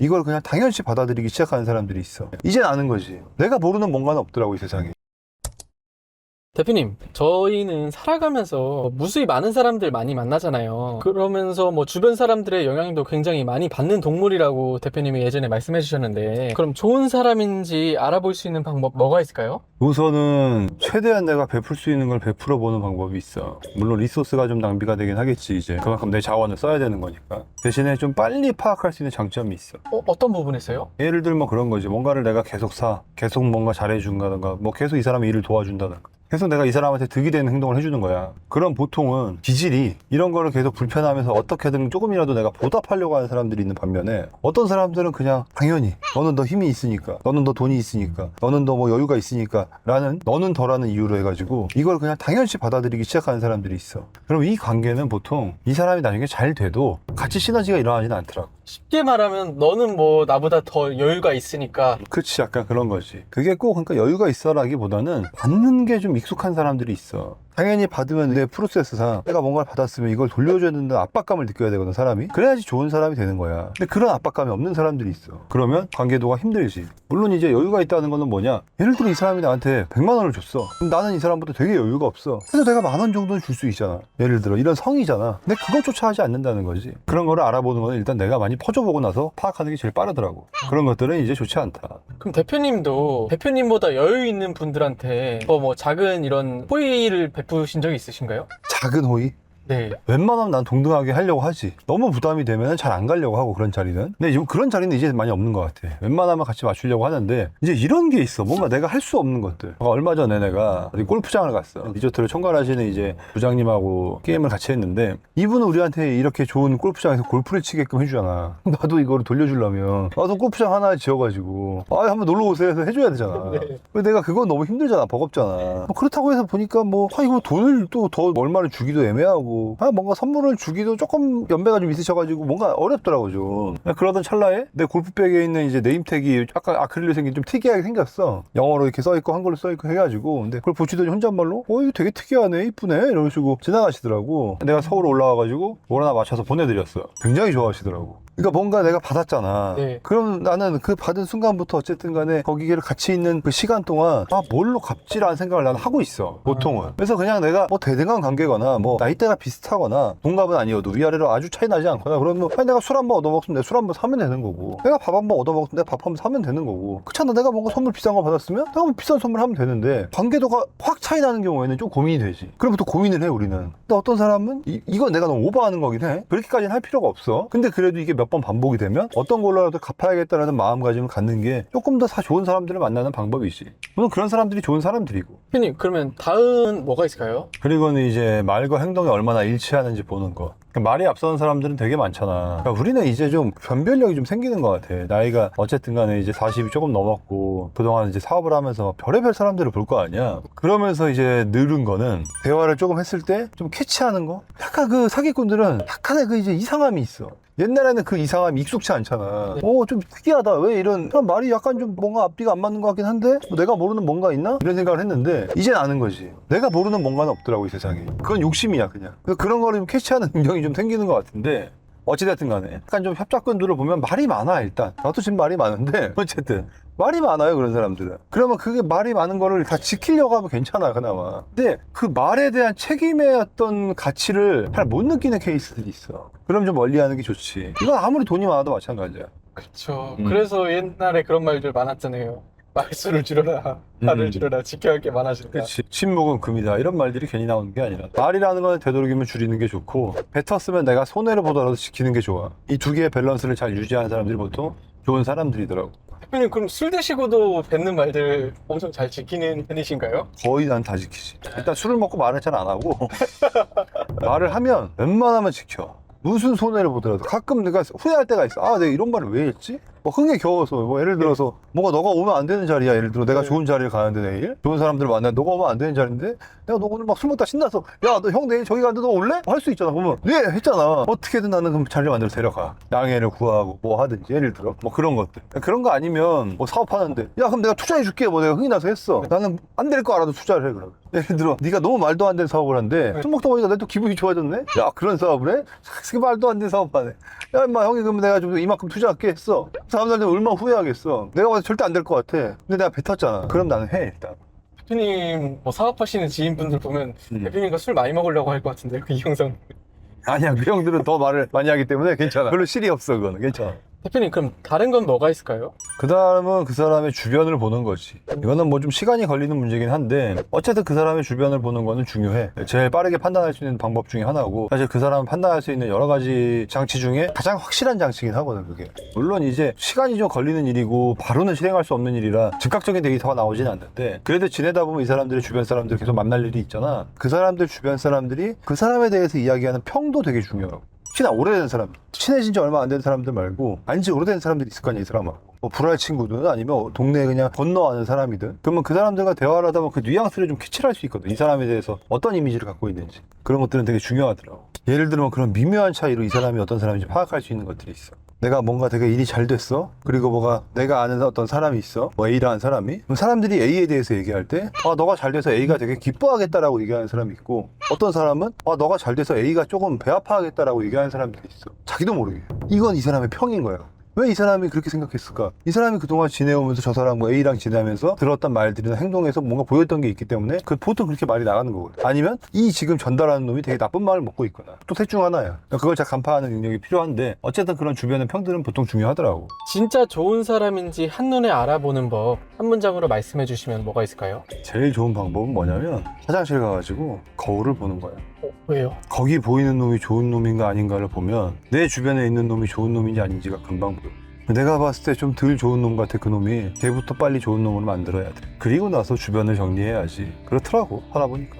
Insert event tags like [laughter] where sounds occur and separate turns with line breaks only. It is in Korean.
이걸 그냥 당연시 받아들이기 시작하는 사람들이 있어. 이젠 아는 거지. 내가 모르는 뭔가는 없더라고 이 세상에.
대표님, 저희는 살아가면서 무수히 많은 사람들 많이 만나잖아요. 그러면서 뭐 주변 사람들의 영향도 굉장히 많이 받는 동물이라고 대표님이 예전에 말씀해 주셨는데, 그럼 좋은 사람인지 알아볼 수 있는 방법 뭐가 있을까요?
우선은 최대한 내가 베풀 수 있는 걸 베풀어 보는 방법이 있어. 물론 리소스가 좀 낭비가 되긴 하겠지 이제 그만큼 내 자원을 써야 되는 거니까. 대신에 좀 빨리 파악할 수 있는 장점이 있어.
어, 어떤 부분에서요?
예를 들면 그런 거지. 뭔가를 내가 계속 사, 계속 뭔가 잘해준다든가, 뭐 계속 이 사람이 일을 도와준다든가. 계속 내가 이 사람한테 득이 되는 행동을 해주는 거야. 그럼 보통은 기질이 이런 거를 계속 불편하면서 어떻게든 조금이라도 내가 보답하려고 하는 사람들이 있는 반면에 어떤 사람들은 그냥 당연히 너는 더 힘이 있으니까, 너는 더 돈이 있으니까, 너는 더 뭐 여유가 있으니까 라는 너는 더라는 이유로 해가지고 이걸 그냥 당연시 받아들이기 시작하는 사람들이 있어. 그럼 이 관계는 보통 이 사람이 나중에 잘 돼도 같이 시너지가 일어나지는 않더라고.
쉽게 말하면 너는 뭐 나보다 더 여유가 있으니까.
그치 약간 그런 거지. 그게 꼭 그러니까 여유가 있어라기보다는 받는 게 좀 익숙한 사람들이 있어 당연히 받으면 내 프로세스상 내가 뭔가를 받았으면 이걸 돌려줘야 된다는 압박감을 느껴야 되거든 사람이. 그래야지 좋은 사람이 되는 거야. 근데 그런 압박감이 없는 사람들이 있어. 그러면 관계도가 힘들지. 물론 이제 여유가 있다는 거는 뭐냐? 예를 들어 이 사람이 나한테 100만 원을 줬어. 그럼 나는 이 사람보다 되게 여유가 없어. 그래서 내가 만 원 정도는 줄 수 있잖아. 예를 들어 이런 성이잖아. 근데 그것조차 하지 않는다는 거지. 그런 거를 알아보는 거는 일단 내가 많이 퍼줘보고 나서 파악하는 게 제일 빠르더라고. 그런 것들은 이제 좋지 않다
그럼 대표님도 대표님보다 여유 있는 분들한테 뭐, 뭐 작은 이런 호의를 베푸신 적이 있으신가요?
작은 호의
네.
웬만하면 난 동등하게 하려고 하지. 너무 부담이 되면 잘 안 가려고 하고 그런 자리는. 근데 지금 그런 자리는 이제 많이 없는 것 같아. 웬만하면 같이 맞추려고 하는데 이제 이런 게 있어. 뭔가 내가 할 수 없는 것들. 어, 얼마 전에 내가 골프장을 갔어. 리조트를 총괄하시는 이제 부장님하고 게임을 같이 했는데 이분은 우리한테 이렇게 좋은 골프장에서 골프를 치게끔 해주잖아. [laughs] 나도 이거를 돌려주려면 나도 골프장 하나 지어가지고 아 한번 놀러 오세요 해서 해줘야 되잖아. [laughs]
네.
근데 내가 그건 너무 힘들잖아. 버겁잖아. 뭐 그렇다고 해서 보니까 뭐, 아, 이거 돈을 또 더 얼마를 주기도 애매하고, 아, 뭔가 선물을 주기도 조금 연배가 좀 있으셔가지고 뭔가 어렵더라고, 좀. 그러던 찰나에 내 골프백에 있는 이제 네임택이 약간 아크릴로 생긴 좀 특이하게 생겼어. 영어로 이렇게 써있고 한글로 써있고 해가지고. 근데 그걸 보시더니 혼잣말로, 어, 이거 되게 특이하네, 이쁘네. 식으로 지나가시더라고. 내가 서울 올라와가지고 뭘 하나 맞춰서 보내드렸어. 굉장히 좋아하시더라고. 그러니까 뭔가 내가 받았잖아.
네.
그럼 나는 그 받은 순간부터 어쨌든 간에 거기를 같이 있는 그 시간 동안 아 뭘로 갚지라는 생각을 나는 하고 있어 보통은. 그래서 그냥 내가 뭐 대등한 관계거나 뭐 나이대가 비슷하거나 동갑은 아니어도 위아래로 아주 차이 나지 않거나 그러면 아니 내가 술 한 번 얻어먹으면 내가 술한 번 사면 되는 거고. 내가 밥 한 번 얻어먹으면 내가 밥 한 번 사면 되는 거고. 그렇잖아. 내가 뭔가 선물 비싼 거 받았으면 내가 뭐 비싼 선물 하면 되는데 관계도가 확 차이 나는 경우에는 좀 고민이 되지. 그럼 또 고민을 해 우리는. 근데 어떤 사람은 이, 이건 내가 너무 오버하는 거긴 해. 그렇게까지는 할 필요가 없어. 근데 그래도 이게 몇번 반복이 되면 어떤 걸로라도 갚아야겠다라는 마음가짐을 갖는 게 조금 더 사- 좋은 사람들을 만나는 방법이지 물론 그런 사람들이 좋은 사람들이고
대표님 그러면 다음 뭐가 있을까요?
그리고는 이제 말과 행동이 얼마나 일치하는지 보는 거. 그러니까 말이 앞서는 사람들은 되게 많잖아. 그러니까 우리는 이제 좀 변별력이 좀 생기는 것 같아. 나이가 어쨌든 간에 이제 40이 조금 넘었고, 그동안 이제 사업을 하면서 별의별 사람들을 볼 거 아니야. 그러면서 이제 늘은 거는 대화를 조금 했을 때 좀 캐치하는 거? 약간 그 사기꾼들은 약간의 그 이제 이상함이 있어. 옛날에는 그 이상함이 익숙치 않잖아.
네.
어, 좀 특이하다. 왜 이런, 말이 약간 좀 뭔가 앞뒤가 안 맞는 것 같긴 한데, 뭐 내가 모르는 뭔가 있나? 이런 생각을 했는데, 이젠 아는 거지. 내가 모르는 뭔가는 없더라고, 이 세상에. 그건 욕심이야, 그냥. 그래서 그런 거를 좀 캐치하는 [laughs] 능력이 좀 생기는 것 같은데, 어찌됐든 간에. 약간 좀 협작꾼들을 보면 말이 많아, 일단. 나도 지금 말이 많은데, [laughs] 어쨌든. 말이 많아요, 그런 사람들은. 그러면 그게 말이 많은 거를 다 지키려고 하면 괜찮아, 그나마. 근데 그 말에 대한 책임의 어떤 가치를 잘 못 느끼는 케이스들이 있어. 그럼 좀 멀리 하는 게 좋지. 이건 아무리 돈이 많아도 마찬가지야.
그렇죠.
음.
그래서 옛날에 그런 말들 많았잖아요. 말수를 줄여라, 말을
음.
줄여라, 지켜야 할 게 많아진다.
그렇지. 침묵은 금이다. 이런 말들이 괜히 나오는 게 아니라. 말이라는 건 되도록이면 줄이는 게 좋고, 뱉었으면 내가 손해를 보더라도 지키는 게 좋아. 이 두 개의 밸런스를 잘 유지하는 사람들이 보통 좋은 사람들이더라고.
대표님 그럼 술 드시고도 뱉는 말들 엄청 잘 지키는 편이신가요?
거의 난 다 지키지. 일단 술을 먹고 말을 잘 안 하고, [laughs] 말을 하면 웬만하면 지켜. 무슨 손해를 보더라도 가끔 내가 후회할 때가 있어. 아, 내가 이런 말을 왜 했지? 뭐 흥에 겨워서 뭐 예를 들어서 뭔가 너가 오면 안 되는 자리야. 예를 들어 내가
네.
좋은 자리를 가는데 내일 좋은 사람들 만나 너가 오면 안 되는 자리인데 내가 너 오늘 막 술 먹다 신나서 야 너 형 내일 저기 가는데 너 올래? 할 수 있잖아. 그러면 네 했잖아. 어떻게든 나는 그럼 자리를 만들어 데려가. 양해를 구하고 뭐 하든지 예를 들어 뭐 그런 것들. 그런 거 아니면 뭐 사업하는데 야 그럼 내가 투자해 줄게. 뭐 내가 흥이 나서 했어. 나는 안 될 거 알아도 투자를 해 그러면. 예를 들어 네가 너무 말도 안 되는 사업을 하는데
네.
술 먹다 보니까 내 또 기분이 좋아졌네. 야 그런 사업을 해? [laughs] 그 말도 안 되는 사업 하네. 야 임마 형이 그러면 내가 좀 이만큼 투자할게 했어. 사람들한테 얼마나 후회하겠어. 내가 봐도 절대 안 될 것 같아. 근데 내가 뱉었잖아. 그럼 나는 해 일단.
대표님 뭐 사업하시는 지인분들 보면
음.
대표님과 술 많이 먹으려고 할 것 같은데요. 그 이영상.
아니야 그 형들은 더 말을 많이 하기 때문에 괜찮아. [laughs] 별로 실이 없어 그거는 괜찮아.
대표님 그럼 다른 건 뭐가 있을까요?
그 다음은 그 사람의 주변을 보는 거지. 이거는 뭐 좀 시간이 걸리는 문제긴 한데, 어쨌든 그 사람의 주변을 보는 거는 중요해. 제일 빠르게 판단할 수 있는 방법 중에 하나고, 사실 그 사람은 판단할 수 있는 여러 가지 장치 중에 가장 확실한 장치긴 하거든, 그게. 물론 이제 시간이 좀 걸리는 일이고, 바로는 실행할 수 없는 일이라 즉각적인 데이터가 나오진 않는데, 그래도 지내다 보면 이 사람들의 주변 사람들 계속 만날 일이 있잖아. 그 사람들 주변 사람들이 그 사람에 대해서 이야기하는 평도 되게 중요하고. 특히나 오래된 사람, 친해진 지 얼마 안 된 사람들 말고, 안지 오래된 사람들이 있을 거 아니야, 이 사람하고. 뭐, 불알 친구든 아니면 동네에 그냥 건너가는 사람이든. 그러면 그 사람들과 대화를 하다 보면 그 뉘앙스를 좀 캐치할 수 있거든. 이 사람에 대해서 어떤 이미지를 갖고 있는지. 그런 것들은 되게 중요하더라고. 예를 들면 그런 미묘한 차이로 이 사람이 어떤 사람인지 파악할 수 있는 것들이 있어. 내가 뭔가 되게 일이 잘 됐어. 그리고 뭐가 내가 아는 어떤 사람이 있어. 뭐 A라는 사람이. 그럼 사람들이 A에 대해서 얘기할 때, 아, 너가 잘 돼서 A가 되게 기뻐하겠다라고 얘기하는 사람이 있고, 어떤 사람은, 아, 너가 잘 돼서 A가 조금 배 아파하겠다라고 얘기하는 사람들이 있어. 자기도 모르게. 이건 이 사람의 평인 거야. 왜 이 사람이 그렇게 생각했을까? 이 사람이 그동안 지내오면서 저 사람과 A랑 지내면서 들었던 말들이나 행동에서 뭔가 보였던 게 있기 때문에 그 보통 그렇게 말이 나가는 거거든. 아니면 이 지금 전달하는 놈이 되게 나쁜 마음을 먹고 있거나 또 셋 중 하나야. 그걸 잘 간파하는 능력이 필요한데 어쨌든 그런 주변의 평들은 보통 중요하더라고.
진짜 좋은 사람인지 한눈에 알아보는 법 한 문장으로 말씀해 주시면 뭐가 있을까요?
제일 좋은 방법은 뭐냐면 화장실 가가지고 거울을 보는 거야.
어, 왜요?
거기 보이는 놈이 좋은 놈인가 아닌가를 보면 내 주변에 있는 놈이 좋은 놈인지 아닌지가 금방 보여. 내가 봤을 때 좀 덜 좋은 놈 같아 그 놈이 걔부터 빨리 좋은 놈으로 만들어야 돼. 그리고 나서 주변을 정리해야지. 그렇더라고 살아보니까.